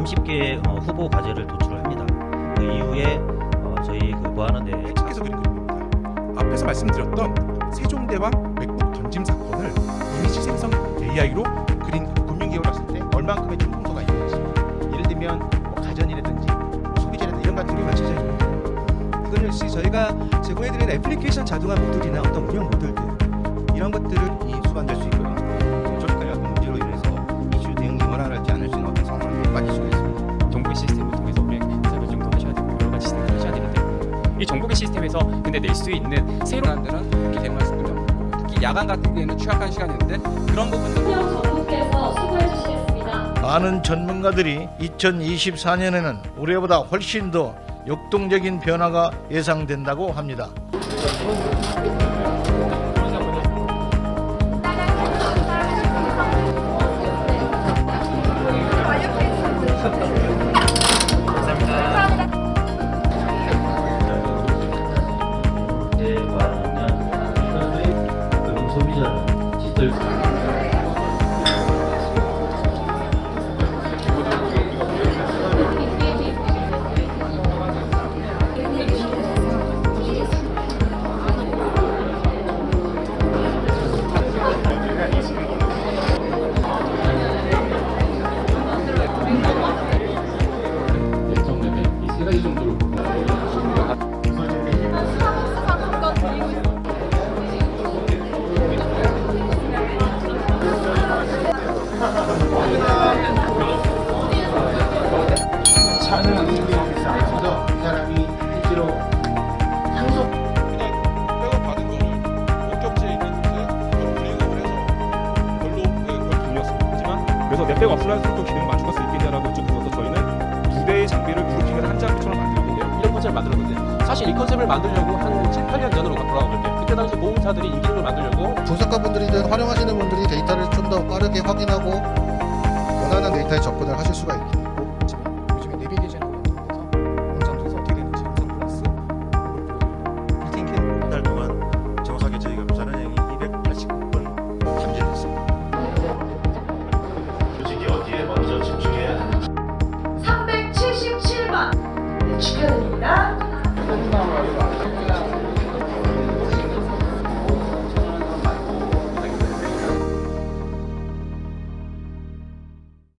10개 어, 후보 과제를 도출합니다. 그 이후에 어, 저희 그 보안원대 측에서 그린 그림입니다. 앞에서 말씀드렸던 세종대왕 맥북 던짐 사건을 이미지 생성 AI로 그린 금융기업을 봤을 때 얼만큼의 충동도가 있는지 예를 들면 뭐 가전이라든지 뭐 소비재라든지 이런 같은 경우가 제자입니다. 이건 역시 저희가 제공해드리는 애플리케이션 자동화 모듈이나 어떤 운영 모듈들 이런 것들을 이 수반될 수 있고 이 정보계 시스템에서 근데 낼 수 있는 새로운 시간들은 그렇게 된 말씀드린 없고 특히 야간 같은 경우에는 취약한 시간인데 그런 정부께서 수고해 주시겠습니다. 많은 전문가들이 2024년에는 올해보다 훨씬 더 역동적인 변화가 예상된다고 합니다. 그래서 넷백 어플라이스도 기능을 맞출 수 있겠냐라고 여쭤보면서 저희는 두 대의 장비를 그룹핑해서 한 장비처럼 만들었는데요. 이런 컨셉을 만들었는데 사실 이 컨셉을 만들려고 한 7, 8년 전으로 돌아가 볼게요. 그때 당시 보험사들이 이 기능을 만들려고 분석가분들이든 활용하시는 분들이 데이터를 좀 더 빠르게 확인하고 원하는 데이터에 접근을 하실 수가 요 Çıkarın.